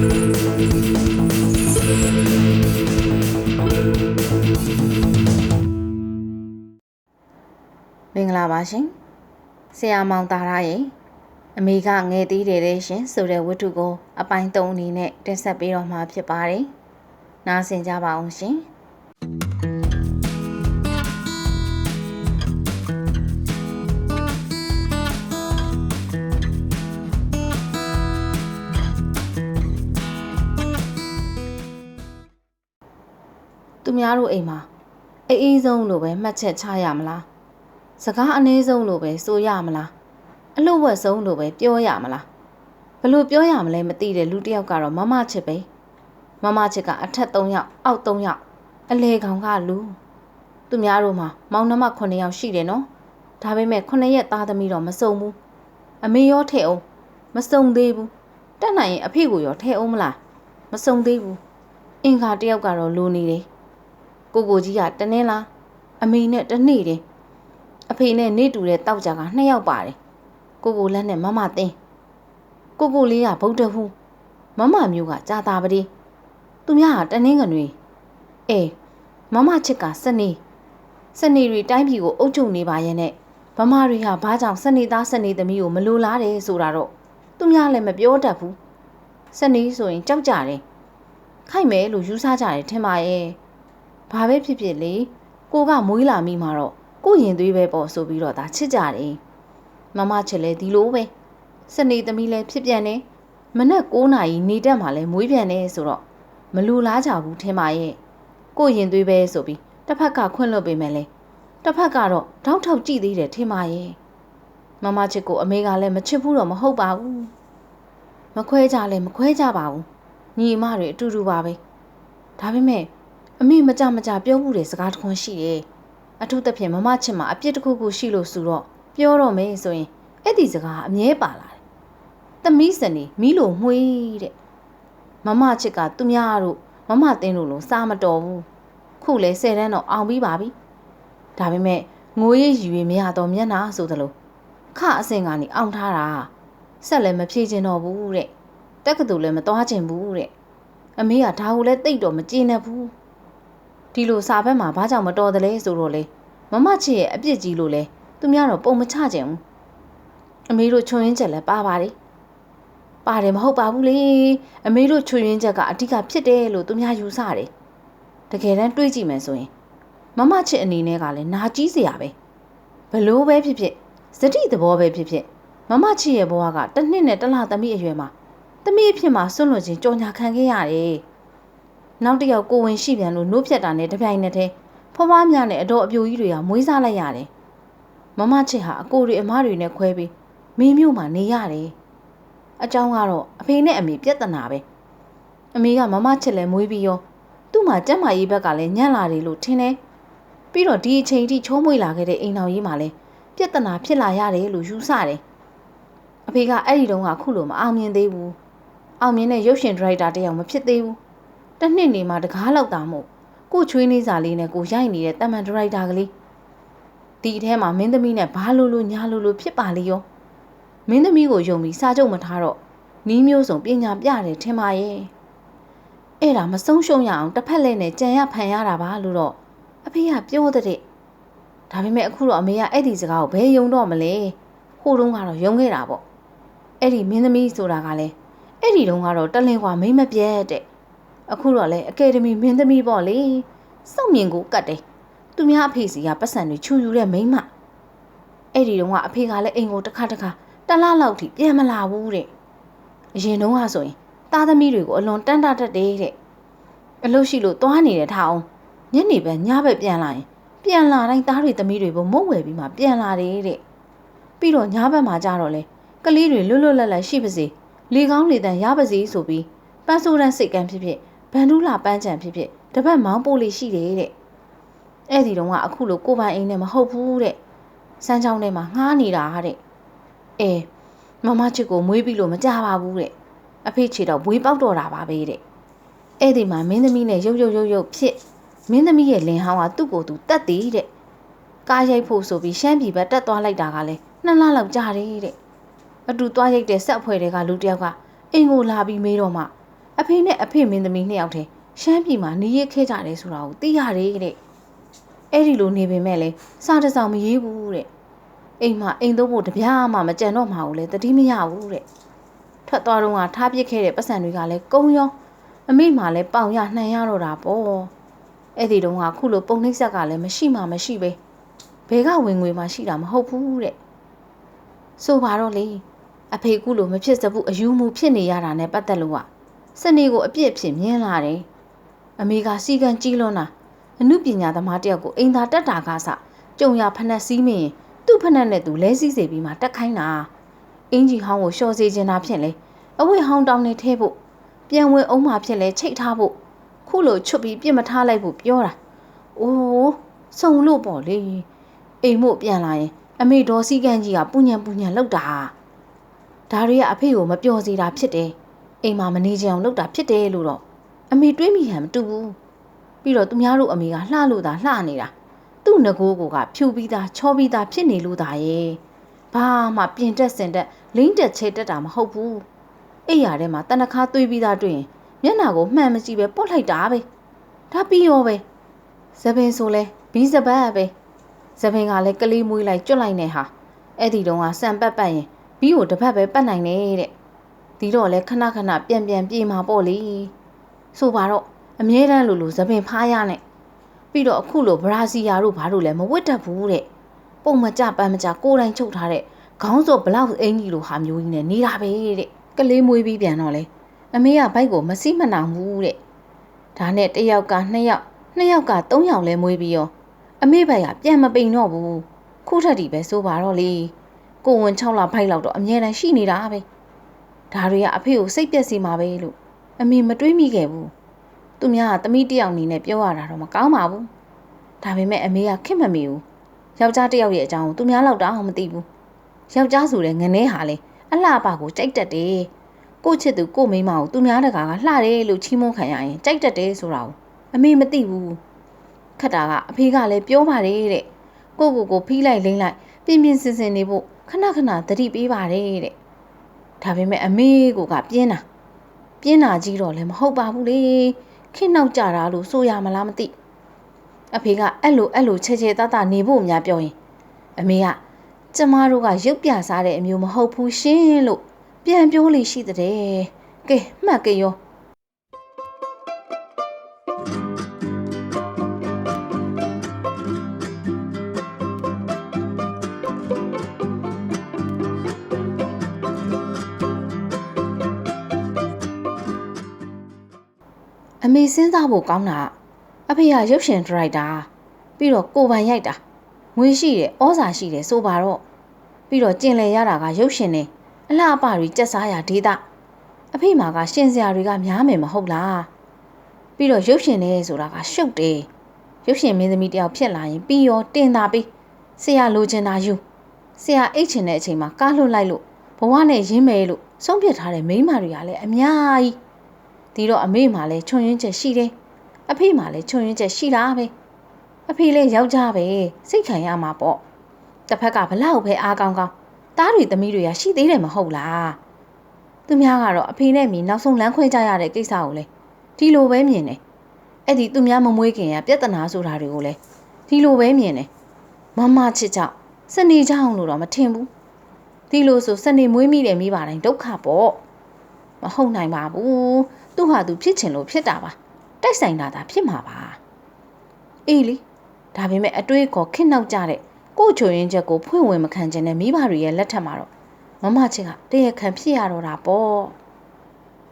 မင်္ဂလာပါရှင်ဆရာမောင်တာရရဲ့အမေကငယ်သေးတယ်တဲ့ရှင်ဆိုတဲ့ဝတ္ထုကို အပိုင်း၃အနေနဲ့တင်ဆက်ပေးတော့မှာဖြစ်ပါတယ်နားဆင်ကြပါအောင်ရှင် များတို့အိမ်မှာအေးအေးဆုံးလို့ပဲမှတ်ချက်ချရမလားစကားအနည်းဆုံးလို့ပဲဆိုရမလားအလို့ဝက်ဆုံးလို့ပဲပြောရမလားဘလို့ပြောရမလဲမသိတဲ့လူတစ်ယောက်ကတော့မမချစ်ပဲမမချစ်ကအထက်၃ယောက်အောက်၃ယောက်အလေကောင်ကလူသူများတို့မှာမောင်နှမ9ယောက်ရှိတယ်နော်ဒါပေမဲ့9ရက်သားသမီးတော့မစုံဘူးအမေရောထဲ့အောင်မစုံသေးဘူးတက်နိုင်ရင်အဖေကိုရောထဲ့အောင်မလားမစုံသေးဘူးအင်္ဂါတစ်ယောက်ကတော့လိုနေတယ် ကိုကိုကြီးကတနင်းလားအမေနဲ့တနေ့တယ်အဖေနဲ့နေတူတဲ့တောက်ကြကနှစ်ယောက်ပါတယ်ကိုကိုလက်နဲ့မမသိန်းကိုကိုလေးကဗုဒ္ဓဟူးမမမျိုးကကြာတာပတိသူများကတနင်းကနွေအေးမမချစ်ကစနေစနေတွေတိုင်းပြည်ကိုအုပ်ချုပ်နေပါရဲ့နဲ့ဗမာတွေဟာဘာကြောင့်စနေသားစနေသမီးကိုမလိုလားတယ်ဆိုတာတော့သူများလည်းမပြောတတ်ဘူးစနေဆိုရင်ကြောက်ကြတယ်ခိုက်မယ်လို့ယူဆကြတယ်ထင်ပါရဲ့ ဘာပဲဖြစ်ဖြစ်လေကိုကမွေးလာမိမှာတော့ကိုရင်သွေးပဲပေါ့ဆိုပြီးတော့ဒါချစ်ကြတယ်မမချစ်လဲဒီလိုပဲစနေသမီးလဲဖြစ်ပြန်တယ်မနက်9နာရီနေတက်မှလဲမွေးပြန်တယ်ဆိုတော့မလူလားကြဘူးထင်ပါရဲ့ကိုရင်သွေးပဲဆိုပြီးတစ်ဖက်ကခွင့်လွှတ်ပေးမယ်လေတစ်ဖက်ကတော့တောက်ထောက်ကြည့်သေးတယ်ထင်ပါရဲ့မမချစ်ကိုအမေကလည်းမချစ်ဘူးတော့မဟုတ်ပါဘူးမခွဲကြလဲမခွဲကြပါဘူးညီအမတွေအတူတူပါပဲဒါပေမဲ့ အမေမကြမကြပြောမှုတွေစကားတခွန်းရှိတယ်အထူးသဖြင့်မမချစ်မှာအပြစ်တစ်ခုခုရှိလို့ဆိုတော့ပြောတော့မယ်ဆိုရင်အဲ့ဒီစကားအမြဲပါလာတယ်။သမီးစနေမီးလိုမှွေးတဲ့။မမချစ်ကသူများတို့မမတင်းတို့လိုစားမတော်ဘူး။ခုလဲဆယ်တန်းတော့အောင်ပြီးပါပြီ။ဒါပေမဲ့ငိုရိပ်ရွေမရတော့မျက်နှာဆိုသလိုခအစင်ကနေအောင်ထားတာဆက်လည်းမဖြေချင်တော့ဘူးတဲ့။တက်ကတူလည်းမသွားချင်ဘူးတဲ့။အမေကဒါကိုလည်းတိတ်တော့မကြည်နဲ့ဘူး။ ဒီလိုစာဘက်မှာဘာကြောင့်မတော်တယ်လဲဆိုတော့လေမမချစ်ရဲ့အပြစ်ကြီးလို့လဲသူများတော့ပုံမချကြဘူးအမေတို့ချွန်ရင်းချက်လည်းပါပါတယ်ပါတယ်မဟုတ်ပါဘူးလေအမေတို့ချွန်ရင်းချက်ကအဓိကဖြစ်တယ်လို့သူများယူဆတယ်တကယ်တမ်းတွေးကြည့်မယ်ဆိုရင်မမချစ်အနေနဲ့ကလည်းနာကြီးစရာပဲဘလို့ပဲဖြစ်ဖြစ်စတိသဘောပဲဖြစ်ဖြစ်မမချစ်ရဲ့ဘဝကတစ်နှစ်နဲ့တစ်လသမီးအရွယ်မှာသမီးအဖြစ်မှာဆွန့်လွတ်ခြင်းကြော်ညာခံခဲ့ရတယ် နောက်တစ်ယောက်ကိုဝင်ရှိပြန်လို့နှုတ်ဖြတ်တာနဲ့တပြိုင်နက်တည်းဖွားဖွားများနဲ့အတော်အပြိုကြီးတွေကမွေးစားလိုက်ရတယ်မမချစ်ဟာအကိုတွေအမတွေနဲ့ခွဲပြီးမင်းမျိုးမှာနေရတယ်အเจ้าကတော့အဖေနဲ့အမေပြဿနာပဲအမေကမမချစ်လဲမွေးပြီးရောသူ့မှာကျက်မာရေးဘက်ကလည်းညံ့လာတယ်လို့ထင်တယ်ပြီးတော့ဒီအချိန်ထိချိုးမွေးလာခဲ့တဲ့အိမ်တော်ကြီးမှာလည်းပြဿနာဖြစ်လာရတယ်လို့ယူဆတယ်အဖေကအဲ့ဒီတုန်းကခုလိုမအောင်မြင်သေးဘူးအောင်မြင်တဲ့ရုပ်ရှင်ဒရိုက်တာတယောက်မဖြစ်သေးဘူး တစ်နှစ်နေမှတကားလောက်တာမို့ကိုချွေးနေစာလေးနဲ့ကိုရိုက်နေတဲ့တမန်ဒရိုက်တာကလေးဒီအထဲမှာမင်းသမီးနဲ့ဘာလို့လို့ညာလို့လို့ဖြစ်ပါလေရောမင်းသမီးကိုယုံပြီးစာချုပ်မထားတော့နီးမျိုးစုံပညာပြတယ်ထင်ပါရဲ့အဲ့ဒါမဆုံးရှုံးရအောင်တစ်ဖက်လဲနဲ့ကြံရဖန်ရတာပါလို့တော့အဖေကပြောတဲ့ဒါပေမဲ့အခုတော့အမေကအဲ့ဒီစကားကိုဘယ်ယုံတော့မလဲဟိုတုန်းကတော့ယုံခဲ့တာပေါ့အဲ့ဒီမင်းသမီးဆိုတာကလည်းအဲ့ဒီတုန်းကတော့တလင်ကွာမိမပြက်တဲ့ အခုတော့လေအကယ်ဒမီမင်းသမီးပေါ့လေစောက်မြင်ကိုကတ်တယ်သူများအဖေစီကပတ်စံတွေချူယူတဲ့မိန်းမအဲ့ဒီတော့ကအဖေကလည်းအိမ်ကိုတစ်ခါတစ်ခါတလားလောက်ထိပြန်မလာဘူးတဲ့အရင်တုန်းကဆိုရင်သားသမီးတွေကိုအလွန်တန်းတတတ်တယ်တဲ့အလို့ရှိလို့သွားနေတဲ့ထားအောင်ညနေပဲညဘက်ပြန်လာရင်ပြန်လာတိုင်းသားတွေသမီးတွေဘုံမုတ်ဝယ်ပြီးမှပြန်လာတယ်တဲ့ပြီးတော့ညဘက်မှာကြတော့လေကလေးတွေလွတ်လွတ်လပ်လပ်ရှိပါစေလေကောင်းလေတန်ရပါစေဆိုပြီးပန်းဆိုးတန်းစိတ်ကန်းဖြစ်ဖြစ် ဗန်ဒူးလာပန်းချံဖြစ်ဖြစ်တပတ်မောင်းပို့လေးရှိတယ်တဲ့အဲ့ဒီတော့ကအခုလိုကိုပိုင်အိမ်နဲ့မဟုတ်ဘူးတဲ့စမ်းချောင်းထဲမှာငှားနေတာတဲ့အဲမမချစ်ကိုမွေးပြီးလို့မကြပါဘူးတဲ့အဖေချေတော့ဘွေးပေါက်တော့တာပါပဲတဲ့အဲ့ဒီမှာမင်းသမီးနဲ့ရုပ်ရုပ်ရုပ်ရုပ်ဖြစ်မင်းသမီးရဲ့လင်ဟောင်းကသူ့ကိုယ်သူတတ်သေးတဲ့ကားရိုက်ဖို့ဆိုပြီးရှမ်းပြည်ဘက်တက်သွားလိုက်တာကလည်းနှစ်လလောက်ကြာတယ်တဲ့အတူသွားရိုက်တဲ့ဆက်အဖွဲ့တွေကလူတယောက်ကအိမ်ကိုလာပြီးမေးတော့မှ အဖေနဲ့အဖေမင်းသမီးနှစ်ယောက်တည်းရှမ်းပြည်မှာနေရခဲ့ကြတယ်ဆိုတာကိုသိရတယ်တဲ့အဲ့ဒီလိုနေပေမဲ့လည်းစားတစ်စောင်မရေးဘူးတဲ့အိမ်မှာအိမ်သုံးဖို့တပြားမှမကြံတော့မှာကိုလည်းတတိမရဘူးတဲ့ထွက်သွားတော့ကထားပစ်ခဲ့တဲ့ပတ်စံတွေကလည်းကုန်းရောအမိမှလည်းပေါင်ရနှံရတော့တာပေါ့အဲ့ဒီတုန်းကခုလိုပုံနှိမ့်ဆက်ကလည်းမရှိမှမရှိပဲဘဲကဝင်ငွေမှရှိတာမဟုတ်ဘူးတဲ့ဆိုပါတော့လေအဖေကုလိုမဖြစ်စဘူးအယူမူဖြစ်နေရတာနဲ့ပတ်သက်လို့က စနေကိုအပြစ်ဖြစ်မြင်လာတယ်အမေကစီကံကြီးလွန်းတာအမှုပညာသမားတယောက်ကိုအိမ်သာတက်တာကစကြုံရဖနက်စည်းမရင်သူ့ဖနက်နဲ့သူလဲစည်းစေပြီးမှတက်ခိုင်းတာအင်ကြီးဟောင်းကိုလျှော်စေချင်တာဖြစ်လေအဝိဟောင်းတောင်းနေထဲဖို့ပြန်ဝင်အောင်မှဖြစ်လဲချိတ်ထားဖို့ခုလိုချွတ်ပြီးပြစ်မထားလိုက်ဖို့ပြောတာအိုးစုံလို့ပေါ့လေအိမ်မို့ပြန်လာရင်အမေဒေါ်စည်းကန်းကြီးကပူညံပူညံလောက်တာဒါတွေကအဖေကိုမပျော်စေတာဖြစ်တယ် အိမ်မှာမနေကြအောင်လုပ်တာဖြစ်တယ်လို့တော့အမေတွေးမိဟန်မတူဘူးပြီးတော့သူများတို့အမေကလှလို့သာလှနေတာသူ့ငကိုးကိုကဖြူပြီးသားချောပြီးသားဖြစ်နေလို့သာရဲ့ဘာမှပြင်တက်စင်တက်လိမ့်တက်ချဲတက်တာမဟုတ်ဘူးအိယာထဲမှာတနခါသွေးပြီးသားတွေ့ရင်မျက်နှာကိုမှန်မကြည့်ပဲပုတ်လိုက်တာပဲဒါပြီးရောပဲသပင်ဆိုလဲဘီးစပတ်ပဲသပင်ကလည်းကလေးမွေးလိုက်ကျွတ်လိုက်နေဟာအဲ့ဒီတုန်းကစံပတ်ပတ်ရင်ဘီးကိုတစ်ဖက်ပဲပတ်နိုင်နေတဲ့ ဒီတော့လဲခဏခဏပြန်ပြန်ပြေးမှာပေါ့လေဆိုပါတော့အမြဲတမ်းလိုလိုသပင်ဖားရနဲ့ပြီးတော့အခုလိုဘရာဇီယာတို့ဘာလို့လဲမဝတ်တတ်ဘူးတဲ့ပုံမကြပန်းမကြကိုယ်တိုင်ချုပ်ထားတဲ့ခေါင်းစောဘလောက်အင်ကြီးလိုဟာမျိုးကြီးနဲ့နေတာပဲတဲ့ကလေးမွေးပြီးပြန်တော့လဲအမေကဘိုက်ကိုမစိမနောင်ဘူးတဲ့ဒါနဲ့တစ်ယောက်ကနှစ်ယောက်နှစ်ယောက်ကသုံးယောက်လဲမွေးပြီးရောအမေဘက်ကပြန်မပိန်တော့ဘူးခုထက်ဒီပဲဆိုပါတော့လေကိုဝင်6လဖိုက်လောက်တော့အမြဲတမ်းရှိနေတာပဲ ဒါတွေကအဖေကိုစိတ်ပျက်စီမှာပဲလို့အမေမတွေးမိခဲ့ဘူးသူများကသမီးတယောက်အနေနဲ့ပြောရတာတော့မကောင်းပါဘူးဒါပေမဲ့အမေကခက်မမီဘူးယောက်ျားတယောက်ရဲ့အကြောင်းကိုသူများလောက်တောင်မသိဘူးယောက်ျားဆိုတဲ့ငနေဟာလေအလှပကိုကြိုက်တတ်တယ်ကိုချစ်သူကိုမိမကိုသူများတကာကလှတယ်လို့ချီးမွမ်းခံရရင်ကြိုက်တတ်တယ်ဆိုတာကိုအမေမသိဘူးခက်တာကအဖေကလည်းပြောပါတယ်တဲ့ကိုကိုကိုဖိလိုက်လိမ့်လိုက်ပြင်းပြင်းစင်စင်နေဖို့ခဏခဏသတိပေးပါတယ်တဲ့ ဒါပေမဲ့အမေကိုကပြင်းတာပြင်းတာကြီးတော့လည်းမဟုတ်ပါဘူးလေခင်းနောက်ကြတာလို့ဆိုရမလားမသိအဖေကအဲ့လိုအဲ့လိုချဲချဲတတနေဖို့များပြောရင်အမေကကျမတို့ကရုပ်ပြစားတဲ့အမျိုးမဟုတ်ဘူးရှင်လို့ပြန်ပြောလိရှိတဲ့ကဲမှတ်ကြရော အမေစဉ်းစားဖို့ကောင်းတာအဖေကရုပ်ရှင်ဒရိုက်တာပြီးတော့ကိုပိုင်ရိုက်တာငွေရှိတယ်ဩဇာရှိတယ်ဆိုပါတော့ပြီးတော့ကျင်လည်ရတာကရုပ်ရှင်နေအလှအပတွေကြက်စားရဒေတာအဖေမာကရှင်စရာတွေကများမယ်မဟုတ်လားပြီးတော့ရုပ်ရှင်နေဆိုတာကရှုပ်တယ်ရုပ်ရှင်မင်းသမီးတယောက်ဖြစ်လာရင်ပြီးရောတင်တာပြီးဆရာလိုချင်တာယူဆရာအိတ်ချင်တဲ့အချိန်မှာကားလွတ်လိုက်လို့ဘဝနဲ့ရင်းမယ်လို့ဆုံးဖြတ်ထားတဲ့မိန်းမတွေကလည်းအများကြီး ဒီတော့အမေမှလည်းချွန်ရင်းချက်ရှိတယ်အဖေမှလည်းချွန်ရင်းချက်ရှိတာပဲအဖေလည်းယောက်ျားပဲစိတ်ခံရမှာပေါ့တစ်ဖက်ကဘလောက်ပဲအားကောင်းကောင်းသားတွေသမီးတွေကရှိသေးတယ်မဟုတ်လားသူများကတော့အဖေနဲ့မိနောက်ဆုံးလမ်းခွဲကြရတဲ့ကိစ္စကိုလေဒီလိုပဲမြင်တယ်အဲ့ဒီသူများမမွေးခင်ကပြဿနာဆိုတာတွေကိုလေဒီလိုပဲမြင်တယ်မမချစ်ကြောင့်စနေကြောင်လို့တော့မထင်ဘူးဒီလိုဆိုစနေမွေးမိတယ်မိပါတိုင်းဒုက္ခပေါ့မဟုတ်နိုင်ပါဘူး သူဟာသူဖြစ်ချင်လို့ဖြစ်တာပါတိုက်ဆိုင်တာသာဖြစ်မှာပါအေးလေဒါပေမဲ့အတွေးခေါ်ခင့်နောက်ကြတဲ့ကို့ချိုရင်ချက်ကိုဖွင့်ဝင်မခံခြင်းနဲ့မိဘတွေရဲ့လက်ထက်မှာတော့မမချစ်ကတရခံဖြစ်ရတော့တာပေါ့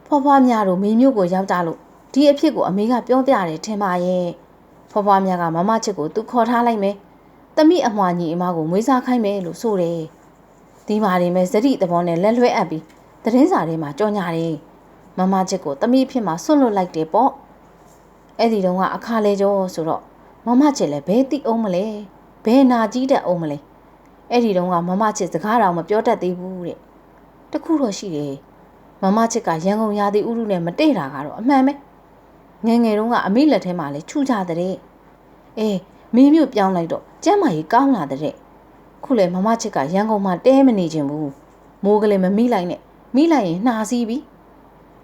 ဖွားဖွားများတို့မင်းမျိုးကိုရောက်ကြလို့ဒီအဖြစ်ကိုအမေကပြောပြတယ်ထင်ပါရဲ့ဖွားဖွားများကမမချစ်ကိုသူခေါ်ထားလိုက်မယ်တမိအမွှာညီအမကိုမွေးစားခိုင်းမယ်လို့ဆိုတယ်ဒီပါတွေမဲ့ဇတိသဘောနဲ့လက်လွဲအပ်ပြီးသတင်းစာထဲမှာကြော်ညာတယ် မမချစ်ကိုတမိအဖြစ်မှာဆွတ်လွတ်လိုက်တယ်ပေါ့အဲ့ဒီတုန်းကအခါလေကျော်ဆိုတော့မမချစ်လည်းဘဲတိအောင်မလဲဘယ်နာကြီးတတ်အောင်မလဲအဲ့ဒီတုန်းကမမချစ်စကားတော်မပြောတတ်သေးဘူးတဲ့တခုတော့ရှိတယ်မမချစ်ကရန်ကုန်ရာသီဥတုနဲ့မတည့်တာကတော့အမှန်ပဲငယ်ငယ်တုန်းကအမိလက်ထဲမှာလဲထူကြတဲ့အေးမင်းမျိုးပြောင်းလိုက်တော့ကျမ်းမာရေးကောင်းလာတဲ့ခုလေမမချစ်ကရန်ကုန်မှာတဲမနေခြင်းဘူးမိုးကလေးမမိလိုက်နဲ့မိလိုက်ရင်နှာစီးပြီ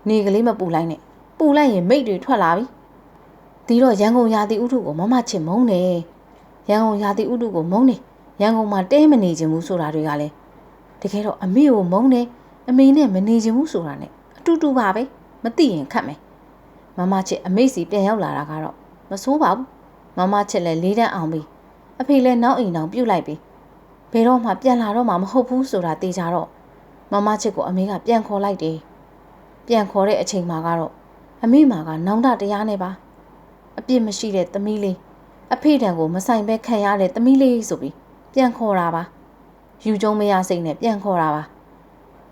နေကလေးမပူလိုက်နဲ့ပူလိုက်ရင်မိတ်တွေထွက်လာပြီဒီတော့ရန်ကုန်ရာသီဥတုကိုမမချစ်မုန်းတယ်ရန်ကုန်ရာသီဥတုကိုမုန်းတယ်ရန်ကုန်မှာတဲမနေခြင်းဘူးဆိုတာတွေကလည်းတကယ်တော့အမေကိုမုန်းတယ်အမေနဲ့မနေခြင်းဘူးဆိုတာနဲ့အတူတူပါပဲမသိရင်ခတ်မယ်မမချစ်အမေစီပြန်ရောက်လာတာကတော့မဆိုးပါဘူးမမချစ်လည်းလေးတန်းအောင်ပြီအဖေလည်းနောက်အိမ်တောင်ပြုတ်လိုက်ပြီဘယ်တော့မှပြန်လာတော့မှမဟုတ်ဘူးဆိုတာသိကြတော့မမချစ်ကိုအမေကပြန်ခေါ်လိုက်တယ် ပြန်ခေါ်တဲ့အချိန်မှာကတော့အမေမာကနောင်တတရားနဲ့ပါအပြစ်မရှိတဲ့သမီးလေးအဖေတံကိုမဆိုင်ပဲခံရတဲ့သမီးလေးဆိုပြီးပြန်ခေါ်တာပါယူကျုံမရစိတ်နဲ့ပြန်ခေါ်တာပါ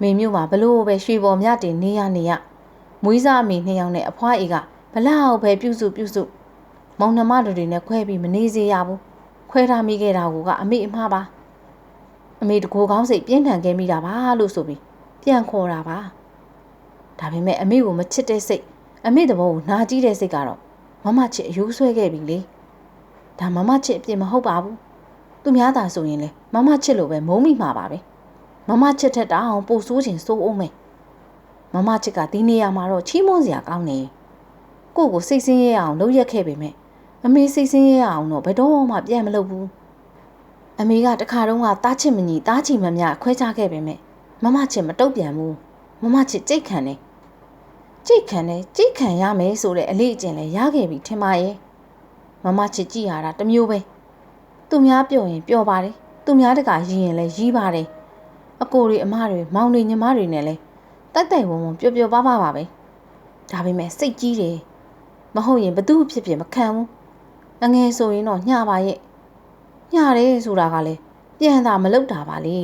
မေမျိုးမှာဘလို့ပဲရွှေပေါ်မြတင်နေရနေရမွေးစားအမေနှစ်ယောက်နဲ့အဖွားအေကဘလောက်ပဲပြုစုပြုစုမောင်နှမတို့တွေနဲ့ခွဲပြီးမနေစေရဘူးခွဲထားမိခဲ့တာကအမေအမှားပါအမေတကိုကောင်းစိတ်ပြင်းထန်ခဲ့မိတာပါလို့ဆိုပြီးပြန်ခေါ်တာပါ ဒါပေမဲ့အမေကိုမချစ်တဲ့စိတ်အမေတဘောကိုနာကြည့်တဲ့စိတ်ကတော့မမချစ်အယိုးဆွဲခဲ့ပြီလေဒါမမချစ်အပြစ်မဟုတ်ပါဘူးသူများသာဆိုရင်လေမမချစ်လို့ပဲမုန်းမိမှာပါပဲမမချစ်ထက်တောင်ပိုဆိုးခြင်းစိုးအောင်မယ်မမချစ်ကဒီနေရာမှာတော့ချီးမွမ်းစရာကောင်းနေကိုကိုစိတ်ဆင်းရဲအောင်လုပ်ရက်ခဲ့ပေမဲ့အမေစိတ်ဆင်းရဲအောင်တော့ဘယ်တော့မှပြန်မလုပ်ဘူးအမေကတခါတုန်းကတားချစ်မညီတားချီမမြခွဲခြားခဲ့ပေမဲ့မမချစ်မတုတ်ပြန်ဘူးမမချစ်ကြိတ်ခံတယ် ကြိတ်ခံတယ်ကြိတ်ခံရမယ်ဆိုတဲ့အလေးအကျင့်လဲရခဲ့ပြီထင်ပါရဲ့မမချစ်ကြည့်ရတာတမျိုးပဲသူများပြောရင်ပြောပါတယ်သူများတကရည်ရင်လဲရီးပါတယ်အကိုတွေအမတွေမောင်တွေညီမတွေနဲ့လဲတိုက်တိုက်ဝုံဝုံပျော်ပျော်ပါပါပါပဲဒါပေမဲ့စိတ်ကြီးတယ်မဟုတ်ရင်ဘသူဖြစ်ဖြစ်မခံဘူးအငယ်ဆိုရင်တော့ညပါရဲ့ညတယ်ဆိုတာကလည်းပြန်တာမလုပ်တာပါလေ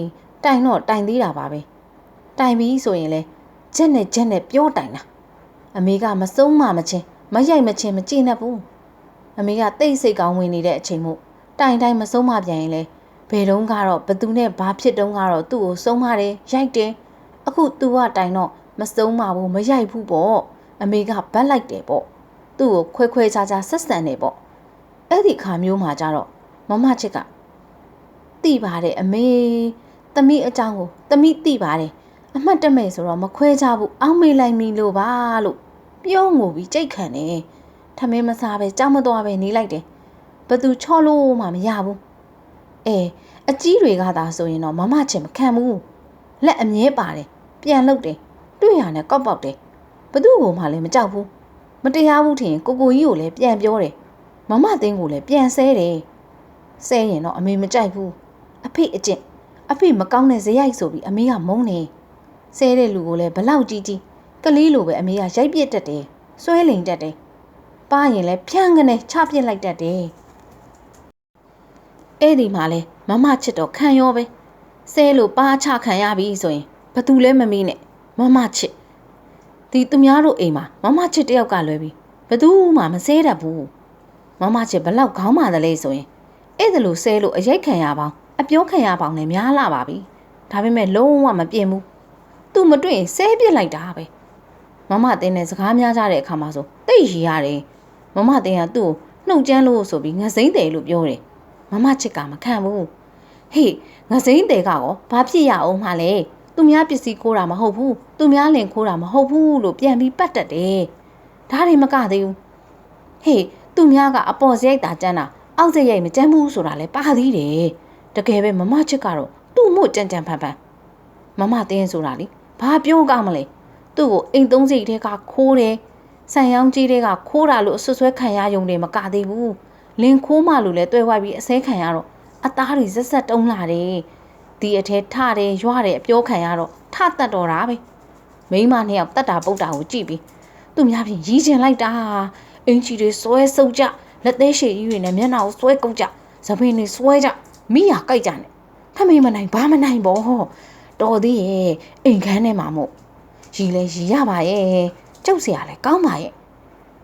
တိုင်တော့တိုင်သေးတာပါပဲတိုင်ပြီးဆိုရင်လဲချက်နဲ့ချက်နဲ့ပြောတိုင်တာ အမေကမစုံးမမချင်းမရိုက်မချင်းမကြည့်နဲ့ဘူးအမေကတိတ်စိတ်ကောင်းဝင်နေတဲ့အချိန်မို့တိုင်တိုင်းမစုံးမပြန်ရင်လဲဘယ်တုန်းကတော့ဘသူနဲ့ဘာဖြစ်တုန်းကတော့သူ့ကိုစုံးမတယ်ရိုက်တယ်အခု तू ကတိုင်တော့မစုံးမဘူးမရိုက်ဘူးပေါ့အမေကဗတ်လိုက်တယ်ပေါ့သူ့ကိုခွဲခွဲခြားခြားဆက်ဆံနေပေါ့အဲ့ဒီခါမျိုးမှာကြတော့မမချစ်ကတိပါတယ်အမေသမီးအကြောင်းကိုသမီးတိပါတယ် အမှတ်တမဲ့ဆိုတော့မခွဲကြဘူးအောင်းမေးလိုက်မိလို့ပါလို့ပြောငိုပြီးကြိတ်ခံတယ်ထမင်းမစားပဲကြောက်မသွားပဲနေလိုက်တယ်ဘသူချော့လို့မှမရဘူးအဲအကြီးတွေကသာဆိုရင်တော့မမချင်မခံဘူးလက်အမြဲပါတယ်ပြန်လုတ်တယ်တွေ့ရနဲ့ကောက်ပေါက်တယ်ဘသူ့ကိုမှလည်းမကြောက်ဘူးမတရားဘူးထင်ကိုကိုကြီးကိုလည်းပြန်ပြောတယ်မမသိန်းကိုလည်းပြန်ဆဲတယ်ဆဲရင်တော့အမေမကြိုက်ဘူးအဖေအကျင့်အဖေမကောင်းတဲ့ဇယိုက်ဆိုပြီးအမေကမုန်းနေ ဆဲတဲ့လူကိုလည်းဘလောက်ကြီးကြီးကလေးလိုပဲအမေကရိုက်ပြစ်တတ်တယ်စွဲလိန်တတ်တယ်ပါရင်လည်းဖြန်းကနေချပစ်လိုက်တတ်တယ်အဲ့ဒီမှာလဲမမချစ်တော့ခံရောပဲဆဲလို့ပါချခံရပြီဆိုရင်ဘသူလဲမမီးနဲ့မမချစ်ဒီသူများတို့အိမ်မှာမမချစ်တယောက်ကလွယ်ပြီဘသူမှမဆဲတတ်ဘူးမမချစ်ဘလောက်ခေါင်းမာတယ်လဲဆိုရင်အဲ့ဒါလို့ဆဲလို့အရိုက်ခံရပေါင်းအပြောခံရပေါင်းလည်းများလာပါပြီဒါပေမဲ့လုံးဝမပြင်းဘူး သူမတွေ့ရင်ဆဲပြစ်လိုက်တာပဲမမတင်းနဲ့စကားများကြတဲ့အခါမှာဆိုတိတ်ရီရတယ်မမတင်းကသူ့ကိုနှုတ်ကြမ်းလို့ဆိုပြီးငစိမ့်တယ်လို့ပြောတယ်မမချစ်ကမခံဘူးဟေးငစိမ့်တယ်ကရောဘာဖြစ်ရအောင်မှလဲသူများပစ္စည်းခိုးတာမဟုတ်ဘူးသူများလင်ခိုးတာမဟုတ်ဘူးလို့ပြန်ပြီးပတ်တက်တယ်ဒါတွေမကသေးဘူးဟေးသူများကအပေါ်စရိုက်တာကျန်းတာအောက်စရိုက်မကျန်းဘူးဆိုတာလဲပါသေးတယ်တကယ်ပဲမမချစ်ကတော့သူ့မို့ကြံကြံဖန်ဖန်မမတင်းဆိုတာလေ ဘာပြောကမလဲသူ့ကိုအိမ်သုံးစိတ်ထဲကခိုးတယ်ဆန်ရောင်းကြီးတွေကခိုးတာလို့အဆွဆွဲခံရယုံတယ်မကသေးဘူးလင်ခိုးမှလို့လဲတွဲဝိုက်ပြီးအစဲခံရတော့အသားတွေဇက်ဇက်တုံးလာတယ်ဒီအထဲထတယ်ရွတယ်အပြောခံရတော့ထတတ်တော့တာပဲမိမနှစ်ယောက်တတ်တာပုတ်တာကိုကြည့်ပြီးသူများဖြင့်ရီးကျင်လိုက်တာအင်ကြီးတွေစွဲစုပ်ကြလက်သေးရှည်ကြီးတွေနဲ့မျက်နှာကိုစွဲကုတ်ကြသပင်တွေစွဲကြမိရကြိုက်ကြနဲ့ထမေးမနိုင်ဘာမနိုင်ဘော တော်သေးရဲ့အိမ်ခန်းထဲမှာမို့ရီလဲရီရပါရဲ့ကျုပ်စရာလဲကောင်းပါရဲ့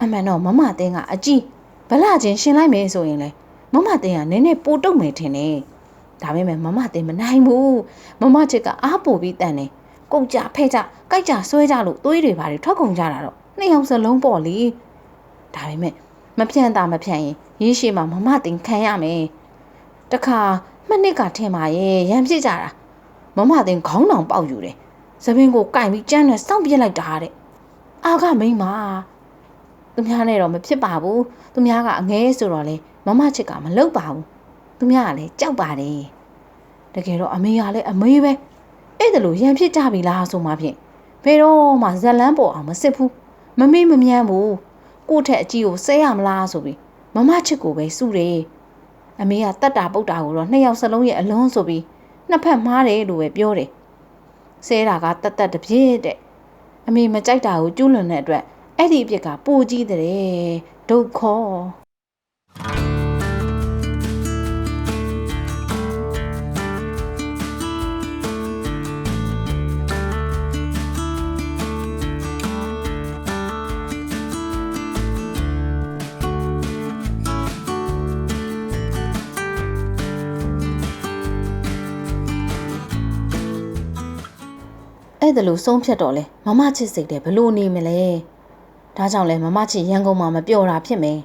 အမှန်တော့မမတင်းကအကြည့်ဗလာချင်းရှင်လိုက်မယ်ဆိုရင်လဲမမတင်းကနည်းနည်းပိုတုတ်မယ်ထင်တယ်ဒါပေမဲ့မမတင်မနိုင်ဘူးမမချစ်ကအားပိုပြီးတန်တယ်ကုတ်ကြဖဲ့ကြကြိုက်ကြဆွဲကြလို့သွေးတွေဘာတွေထွက်ကုန်ကြတာတော့နှစ်ယောက်စလုံးပေါ့လေဒါပေမဲ့မပြန့်တာမပြန့်ရင်ရင်းရှိမှမမတင်ခံရမယ်တခါမနစ်ကထင်ပါရဲ့ရံပြစ်ကြတာ မမတင်ခေါင်းတောင်ပေါက်ယူတယ်သပင်ကိုကင်ပြီးကြမ်းနဲ့စောင့်ပြစ်လိုက်တာတဲ့အာကမိန်းမသူများနဲ့တော့မဖြစ်ပါဘူးသူများကအငဲဆိုတော့လေမမချစ်ကမလုပ်ပါဘူးသူများကလည်းကြောက်ပါတယ်တကယ်တော့အမေကလည်းအမေပဲအဲ့ဒါလို့ရံဖြစ်ကြပြီလားဆိုမှဖြင့်ဘယ်တော့မှဇက်လန်းပေါ်အောင်မစစ်ဘူးမမေ့မမြန်းဘူးကိုယ့်ထက်အကြီးကိုဆဲရမလားဆိုပြီးမမချစ်ကိုပဲစုတယ်အမေကတတ်တာပုတ်တာကိုတော့နှစ်ယောက်စလုံးရဲ့အလုံးဆိုပြီး နှစ်ဖက်မားတယ်လို့ပဲပြောတယ်ဆဲတာကတတ်တတ်တပြည့်တဲ့အမေမကြိုက်တာကိုကျူးလွန်တဲ့အတွက်အဲ့ဒီအပြစ်ကပိုကြီးတဲ့ဒုက္ခ အဲ့ဒါလို့ဆုံးဖြတ်တော့လေမမချစ်စိတ်တယ်ဘလို့နေမလဲဒါကြောင့်လဲမမချစ်ရန်ကုန်မှာမပျော်တာဖြစ်မယ်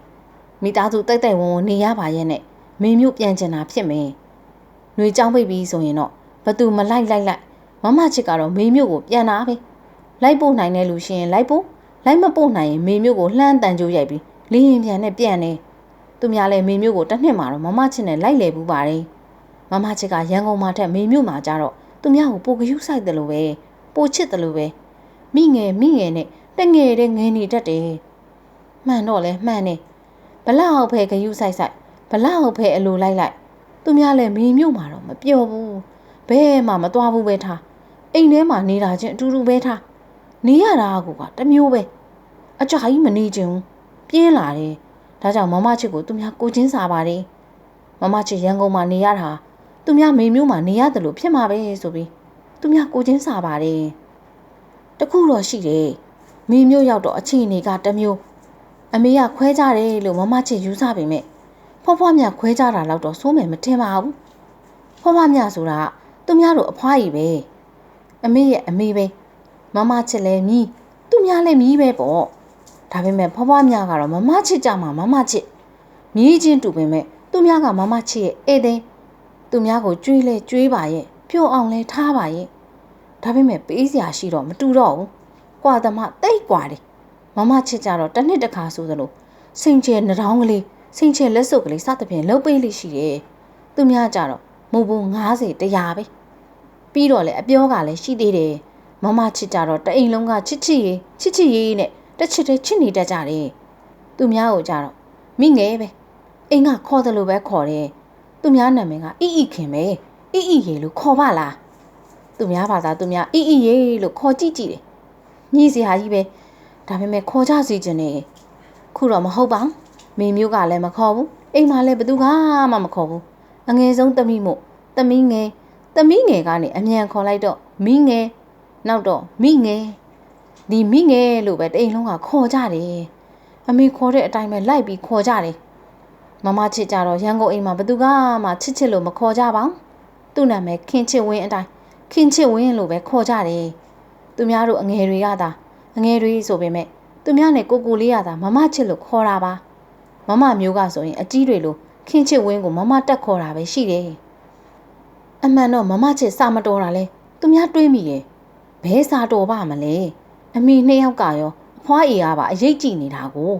မိသားစုတိုက်တိုက်ဝန်းဝန်းနေရပါရဲ့နဲ့မေမျိုးပြန်ကျင်တာဖြစ်မယ်ຫນွေကြောင်းပိတ်ပြီးဆိုရင်တော့ဘသူမလိုက်လိုက်လိုက်မမချစ်ကတော့မေမျိုးကိုပြန်တာပဲလိုက်ပို့နိုင်တဲ့လူရှိရင်လိုက်ပို့လိုက်မပို့နိုင်ရင်မေမျိုးကိုလှမ်းတန်ကြိုးရိုက်ပြီးလင်းရင်ပြန်နဲ့ပြန်နေသူများလဲမေမျိုးကိုတစ်နှစ်မှာတော့မမချစ်နဲ့လိုက်လေဘူးပါတယ်မမချစ်ကရန်ကုန်မှာထက်မေမျိုးမှာကြတော့သူများကိုပိုကယူဆိုင်တယ်လို့ပဲ ပိုချစ်တယ်လို့ပဲမိငယ်မိငယ်နဲ့တငယ်တဲ့ငယ်နေတတ်တယ်မှန်တော့လဲမှန်နေဘလောက်ဖဲဂယုဆိုင်ဆိုင်ဘလောက်ဖဲအလိုလိုက်လိုက်သူများလဲမင်းမြို့မှာတော့မပျော်ဘူးဘဲမှမသွားဘူးပဲထားအိမ်ထဲမှာနေတာချင်းအတူတူပဲထားနေရတာကတမျိုးပဲအကြိုက်မနေချင်ဘူးပြင်းလာတယ်ဒါကြောင့်မမချစ်ကိုသူများကိုချင်းစားပါတယ်မမချစ်ရန်ကုန်မှာနေရတာသူများမေမျိုးမှာနေရတယ်လို့ဖြစ်မှာပဲဆိုပြီး သူများကိုချင်းစားပါတယ်တခုတော့ရှိတယ်မိမျိုးရောက်တော့အချင်းအနေကတစ်မျိုးအမေကခွဲကြတယ်လို့မမချစ်ယူဆပေမဲ့ဖွားဖွားမြခွဲကြတာတော့စိုးမယ်မထင်ပါဘူးဖွားဖွားမြဆိုတာကသူများတို့အဖွားကြီးပဲအမေရဲ့အမေပဲမမချစ်လဲမြည်သူများလဲမြည်ပဲပေါ့ဒါပေမဲ့ဖွားဖွားမြကတော့မမချစ်ကြမှာမမချစ်မြည်ချင်းတူပေမဲ့သူများကမမချစ်ရဲ့ဧသိန်းသူများကိုကြွေးလဲကြွေးပါရဲ့ ပျော့အောင်လဲထားပါရဲ့ဒါပေမဲ့ပေးစရာရှိတော့မတူတော့ဘူး။ကွာသမားတိတ်ကွာတယ်။မမချစ်ကြတော့တစ်နှစ်တစ်ခါဆိုသလိုစိန်ချဲနှထောင်းကလေးစိန်ချဲလက်စုပ်ကလေးစသဖြင့်လှုပ်ပေးလိရှိတယ်။သူများကြတော့မုံဘူး90တရားပဲ။ပြီးတော့လေအပြောကလည်းရှိသေးတယ်။မမချစ်ကြတော့တအိမ်လုံးကချစ်ချစ်ရေးချစ်ချစ်ရေးနဲ့တစ်ချစ်တည်းချစ်နေတတ်ကြတယ်။သူများကိုကြတော့မိငယ်ပဲ။အိမ်ကခေါ်တယ်လို့ပဲခေါ်တယ်။သူများနာမည်ကအီအီခင်ပဲ။ အီအီရေလို့ခေါ်ပါလား။သူများဘာသာသူများအီအီရေလို့ခေါ်ကြည့်ကြည့်တယ်။ညီစီဟာကြီးပဲ။ဒါပေမဲ့ခေါ်ကြစီခြင်းနဲ့ခုတော့မဟုတ်ပါဘူး။မိမျိုးကလည်းမခေါ်ဘူး။အိမ်မှာလည်းဘသူကမှမခေါ်ဘူး။အငယ်ဆုံးသမီးမို့သမီးငယ်သမီးငယ်ကနေအမြန်ခေါ်လိုက်တော့မိငယ်နောက်တော့မိငယ်ဒီမိငယ်လို့ပဲတိမ်လုံးကခေါ်ကြတယ်။အမေခေါ်တဲ့အတိုင်းပဲလိုက်ပြီးခေါ်ကြတယ်။မမချစ်ကြတော့ရန်ကုန်အိမ်မှာဘသူကမှချစ်ချစ်လို့မခေါ်ကြပါဘူး။ သူ့နာမည်ခင်ချစ်ဝင်းအတိုင်းခင်ချစ်ဝင်းလို့ပဲခေါ်ကြတယ်။သူများတို့အငယ်တွေကသာအငယ်တွေဆိုပေမဲ့သူများနဲ့ကိုကိုလေးရတာမမချစ်လို့ခေါ်တာပါ။မမမျိုးကဆိုရင်အကြီးတွေလို့ခင်ချစ်ဝင်းကိုမမတက်ခေါ်တာပဲရှိတယ်။အမှန်တော့မမချစ်စာမတော်တာလဲသူများတွေးမိတယ်။ဘဲစာတော်ပါမလဲ။အမေနှစ်ယောက်ကရောအဖွားအေကပါအရေးကြည့်နေတာကို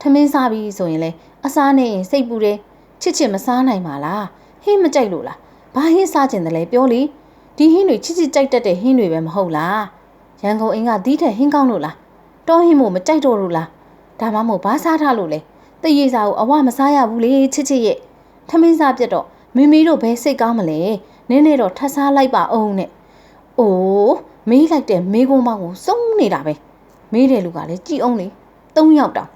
ထမင်းစားပြီးဆိုရင်လဲအစားနဲ့ရင်စိတ်ပူတယ်ချစ်ချစ်မစားနိုင်ပါလားဟင်းမကြိုက်လို့လား ဘာဟင်းစားကျင်တယ်လဲပြောလေဒီဟင်းတွေချစ်ချစ်ကြိုက်တတ်တဲ့ဟင်းတွေပဲမဟုတ်လားရန်ကုန်အင်းကဒီထက်ဟင်းကောင်းလို့လားတောဟင်းမို့မကြိုက်တော့လို့လားဒါမှမဟုတ်ဘာစားထားလို့လဲတရေစာကိုအဝမစားရဘူးလေချစ်ချစ်ရဲ့ထမင်းစားပြတ်တော့မမီတို့ဘဲစိတ်ကောင်းမလဲနင်းနေတော့ထပ်စားလိုက်ပါအောင်နဲ့အိုးမေးလိုက်တဲ့မေးခွန်းမောင်းကိုစုံနေတာပဲမေးတယ်လူကလည်းကြည်အောင်လေ၃ယောက်တောင်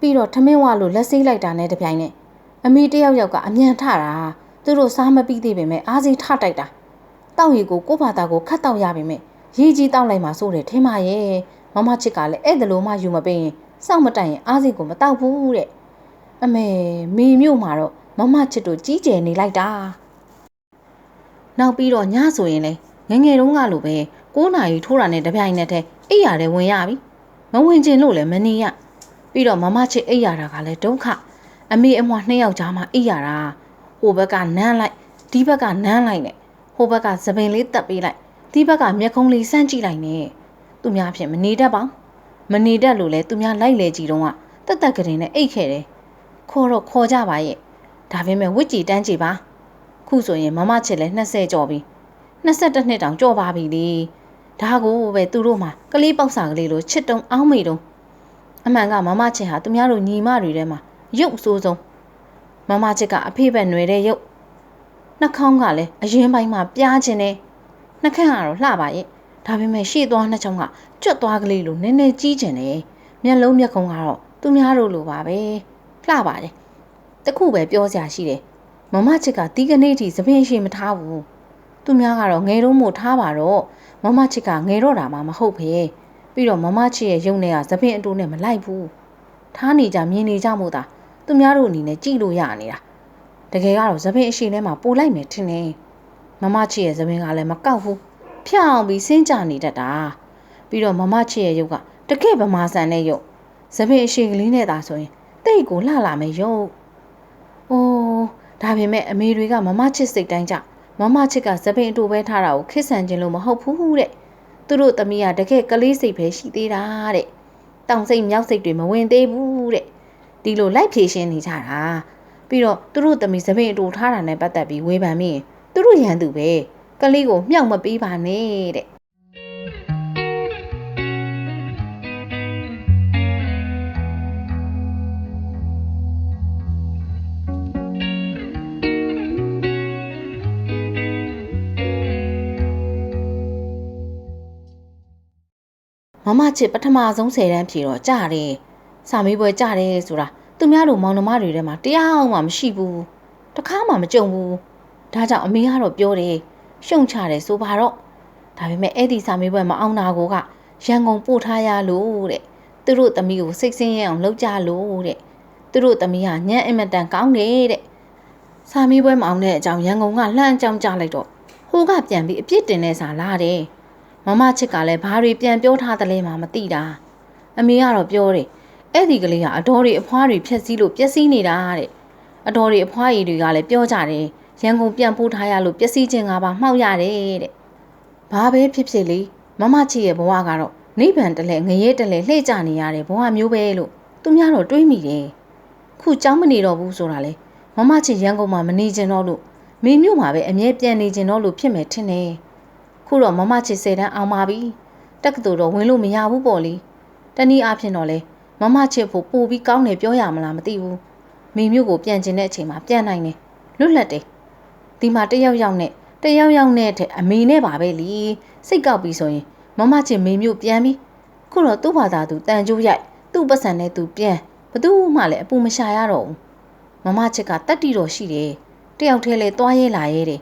ပြီးတော့ထမင်းဝလို့လက်ဆေးလိုက်တာနဲ့တပြိုင်နက်အမေတယောက်ယောက်ကအမြန်ထတာ သူတို့စားမပြီးသေးပေမဲ့အားစီထတိုက်တာတောက်ရီကိုကို့ဘာသာကိုခတ်တောက်ရပေမဲ့ရေးကြီးတောက်လိုက်မှဆိုတယ်ထင်ပါရဲ့မမချစ်ကလည်းအဲ့ဒါလိုမှယူမပေးရင်စောင့်မတိုင်ရင်အားစီကိုမတောက်ဘူးတဲ့အမေမိမျိုးမှာတော့မမချစ်တို့ကြီးကျယ်နေလိုက်တာနောက်ပြီးတော့ညဆိုရင်လေငငယ်တုန်းကလိုပဲ9နာရီထိုးတာနဲ့တပြိုင်နက်တည်းအိပ်ရတယ်ဝင်ရပြီမဝင်ကျင်လို့လည်းမနေရပြီးတော့မမချစ်အိပ်ရတာကလည်းဒုက္ခအမေအမွှာနှစ်ယောက်ကြားမှာအိပ်ရတာ ဟိုဘက်ကနမ်းလိုက်ဒီဘက်ကနမ်းလိုက်နဲ့ဟိုဘက်ကသပင်လေးတက်ပေးလိုက်ဒီဘက်ကမျက်ခုံးလေးစမ်းကြည့်လိုက်နဲ့သူများဖြင့်မနေတတ်ပါမနေတတ်လို့လဲသူများလိုက်လေကြည့်တော့ကတက်တက်ကလေးနဲ့အိတ်ခဲ့တယ်ခေါ်တော့ခေါ်ကြပါရဲ့ဒါပေမဲ့ဝစ်ကြည်တန်းကြည်ပါခုဆိုရင်မမချစ်လဲ20ကျော်ပြီ22နှစ်တောင်ကျော်ပါပြီလေဒါကိုပဲသူတို့မှကလေးပေါက်စာကလေးလိုချစ်တုံအောင်းမိတုံအမှန်ကမမချစ်ဟာသူများတို့ညီမတွေထဲမှာရုပ်အဆိုးဆုံး မမချစ်ကအဖေပဲຫນွယ်တဲ့ရုပ်နှာခေါင်းကလည်းအရင်ပိုင်းမှာပြားခြင်းနဲ့နှာခမ်းကတော့လှပါရဲ့ဒါပေမဲ့ရှေ့သွားနှစ်ချောင်းကကျွတ်သွားကလေးလိုနည်းနည်းကြီးကျင်တယ်မျက်လုံးမျက်ခုံးကတော့သူများတို့လိုပါပဲလှပါတယ်တခုပဲပြောစရာရှိတယ်မမချစ်ကဒီကနေ့ထိသပင်ရှိမထားဘူးသူများကတော့ငယ်တော့မို့ထားပါတော့မမချစ်ကငယ်တော့တာမှမဟုတ်ပဲပြီးတော့မမချစ်ရဲ့ရုံနဲ့ကသပင်အတူနဲ့မလိုက်ဘူးထားနေကြမြင်နေကြမို့သာ သူများတို့အနေနဲ့ကြည့်လို့ရနေတာတကယ်ကတော့သပင်အရှိထဲမှာပိုလိုက်မယ်ထင်တယ်မမချစ်ရဲ့သပင်ကလည်းမကောက်ဘူးဖြောင်းပြီးစင်းကြနေတတ်တာပြီးတော့မမချစ်ရဲ့ရုပ်ကတကယ်ဗမာဆန်တဲ့ရုပ်သပင်အရှိကလေးနဲ့သာဆိုရင်တိတ်ကိုလှလာမယ်ရုပ်။အိုးဒါပေမဲ့အမေတွေကမမချစ်စိတ်တိုင်းကြမမချစ်ကသပင်အတူပဲထားတာကိုခစ်ဆန်ခြင်းလို့မဟုတ်ဘူးတဲ့။သူတို့သမီးကတကယ်ကလေးစိတ်ပဲရှိသေးတာတဲ့။တောင်စိတ်မြောက်စိတ်တွေမဝင်သေးဘူးတဲ့။ ဒီလိုလိုက်ဖြေရှင်းနေကြတာ။ပြီးတော့သူတို့သမီးသပင်အတူထားတာနဲ့ပတ်သက်ပြီးဝေဖန်မိရင်သူတို့ရန်သူပဲ။ကလေးကိုမြောက်မပေးပါနဲ့တဲ့။မမချစ်ပထမဆုံး10တန်းဖြေတော့ကြတယ်။စာမေးပွဲကြတယ်ဆိုတာ သူများတို့မောင်နှမတွေထဲမှာတရားမှမရှိဘူး။တခါမှမကြုံဘူး။ဒါကြောင့်အမေကတော့ပြောတယ်။ရှုံချတယ်ဆိုပါတော့။ဒါပေမဲ့အဲ့ဒီစာမေးပွဲမအောင်တာကိုကရန်ကုန်ပို့ထားရလို့တဲ့။သူတို့သမီးကိုစိတ်ဆင်းရဲအောင်လုပ်ကြလို့တဲ့။သူတို့သမီးကညံ့အင်မတန်ကောင်းတယ်တဲ့။စာမေးပွဲမအောင်တဲ့အကြောင်းရန်ကုန်ကလှမ်းအကြောင်းကြားလိုက်တော့ဟိုကပြန်ပြီးအပြစ်တင်နေစာလာတယ်။မမချစ်ကလည်းဘာတွေပြန်ပြောထားသလဲမှမသိတာအမေကတော့ပြောတယ် အဲ့ဒီကလေးကအတော်တွေအဖွားတွေဖြက်စီးလို့ပျက်စီးနေတာတဲ့အတော်တွေအဖွားရည်တွေကလည်းပြောကြတယ်ရန်ကုန်ပြန်ပို့ထားရလို့ပျက်စီးခြင်းကပါမှောက်ရတယ်တဲ့ဘာပဲဖြစ်ဖြစ်လေမမချစ်ရဲ့ဘဝကတော့နိဗ္ဗာန်တလဲငရဲတလဲလှည့်ကြနေရတဲ့ဘဝမျိုးပဲလို့သူများတော့တွေးမိတယ်ခုကြောင်းမနေတော့ဘူးဆိုတာလေမမချစ်ရန်ကုန်မှာမနေကျင်တော့လို့မိမျိုးမှာပဲအမြဲပြန်နေကျင်တော့လို့ဖြစ်မယ်ထင်တယ်ခုတော့မမချစ်စေတန်းအောင်ပါပြီတက္ကသိုလ်တော့ဝင်လို့မရဘူးပေါ့လေတနည်းအားဖြင့်တော့လေ မမချစ်ဖို့ပို့ပြီးကောင်းတယ်ပြောရမလားမသိဘူးမိမျိုးကိုပြန်ကျင်တဲ့အချိန်မှာပြန်နိုင်တယ်လွတ်လပ်တယ်ဒီမှာတယောက်ယောက်နဲ့တယောက်ယောက်နဲ့တဲ့အမေနဲ့ပါပဲလीစိတ်ကောက်ပြီးဆိုရင်မမချစ်မိမျိုးပြန်ပြီးခုတော့သူ့ဘာသာသူတန်ကြိုးရိုက်သူ့ပတ်စံနဲ့သူပြန်ဘသူမှလည်းအပူမရှာရတော့ဘူးမမချစ်ကတတ်တီတော်ရှိတယ်တယောက်တည်းလဲသွားရဲလာရဲတယ်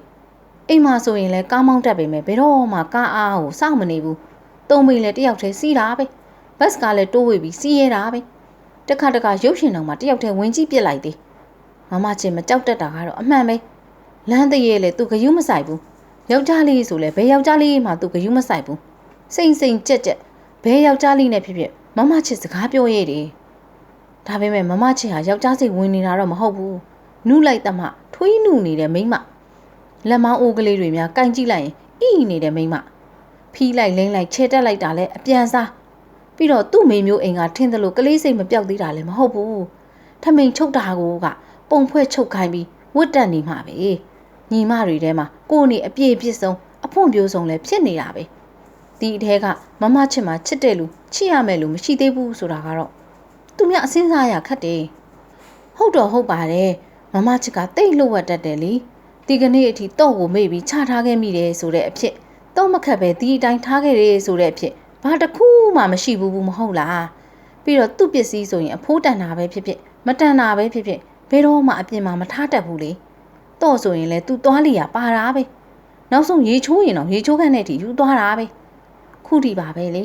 အိမ်မှာဆိုရင်လည်းကားမောင်းတတ်ပေမဲ့ဘယ်တော့မှကားအားကိုစောင့်မနေဘူး။သုံးမိလည်းတယောက်တည်းစီးတာပဲ။ ဘတ်စကားလည်းတိုးဝေပြီးစီးရဲတာပဲ။တစ်ခါတခါရုပ်ရှင်တော်မှာတယောက်တည်းဝင်ကြည့်ပြစ်လိုက်သေး။မမချင်းမကြောက်တတ်တာကတော့အမှန်ပဲ။လမ်းတရေလေသူဂယုမဆိုင်ဘူး။ယောက်ျားလေးဆိုလဲဘယ်ယောက်ျားလေးမှသူဂယုမဆိုင်ဘူး။စိမ့်စိမ့်ကြက်ကြက်ဘယ်ယောက်ျားလေးနဲ့ဖြစ်ဖြစ်မမချစ်စကားပြောရည်။ဒါပေမဲ့မမချစ်ဟာယောက်ျားစိတ်ဝင်နေတာတော့မဟုတ်ဘူး။နုလိုက်တမထွေးနုနေတဲ့မိန်းမလက်မောင်းအိုးကလေးတွေများကင်ကြည့်လိုက်ရင်အီးနေတဲ့မိန်းမဖီးလိုက်လိမ့်လိုက်ချဲတက်လိုက်တာလဲအပြန်စား ပြီးတော့သူ့မိမျိုးအိမ်ကထင်းတယ်လို့ကလေးစိတ်မပြောက်သေးတာလည်းမဟုတ်ဘူးထမိန်ချုပ်တာကိုကပုံဖွဲ့ချုပ်ခိုင်းပြီးဝတ်တက်နေမှာပဲညီမတွေထဲမှာကိုယ်နေအပြည့်ပြည့်စုံအဖွံ့ပြိုးစုံလည်းဖြစ်နေတာပဲဒီအထဲကမမချစ်မှာချစ်တဲ့လူချစ်ရမယ်လူမရှိသေးဘူးဆိုတာကတော့သူများအစင်းစားရခတ်တယ်ဟုတ်တော့ဟုတ်ပါတယ်မမချစ်ကတိတ်လို့ဝတ်တတ်တယ်လေဒီကနေ့အထိတော့ကိုမေ့ပြီးချထားခဲ့မိတယ်ဆိုတဲ့အဖြစ်တော့မခက်ပဲဒီအတိုင်းထားခဲ့တယ်ဆိုတဲ့အဖြစ် ဘာတစ်ခုမှမရှိဘူးဘူးမဟုတ်လားပြီးတော့သူ့ပစ္စည်းဆိုရင်အဖိုးတန်တာပဲဖြစ်ဖြစ်မတန်တာပဲဖြစ်ဖြစ်ဘယ်တော့မှအပြင်မှာမထားတတ်ဘူးလေတော့ဆိုရင်လေ तू သွားလီရပါတာပဲနောက်ဆုံးရေချိုးရင်တော့ရေချိုးခန့်တဲ့အထိယူသွားတာပဲခုထိပါပဲလေ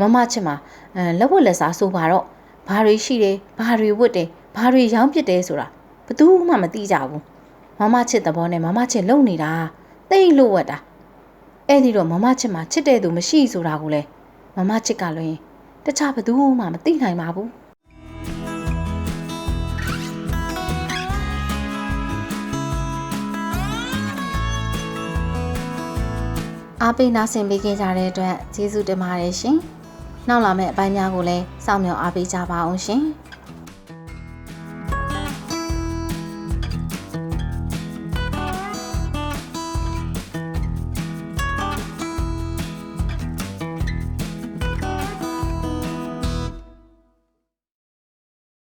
မမချစ်မှာအဲလက်ဝက်လက်စားဆိုပါတော့ဘာတွေရှိတယ်ဘာတွေဝတ်တယ်ဘာတွေရောင်းပစ်တယ်ဆိုတာဘယ်သူမှမသိကြဘူးမမချစ်သဘောနဲ့မမချစ်လုံနေတာတိတ်လို့ဝတ်တာအဲ့ဒီတော့မမချစ်မှာချစ်တဲ့သူမရှိဆိုတာကိုလေ မမချစ်ကလွင်တခြားဘသူမှမသိနိုင်ပါဘူးအားပေးနာဆင်ပေးကြတဲ့အတွက်ကျေးဇူးတင်ပါတယ်ရှင်နောက်လာမယ့်အပိုင်းများကိုလည်းစောင့်မျှော်အားပေးကြပါအောင်ရှင်။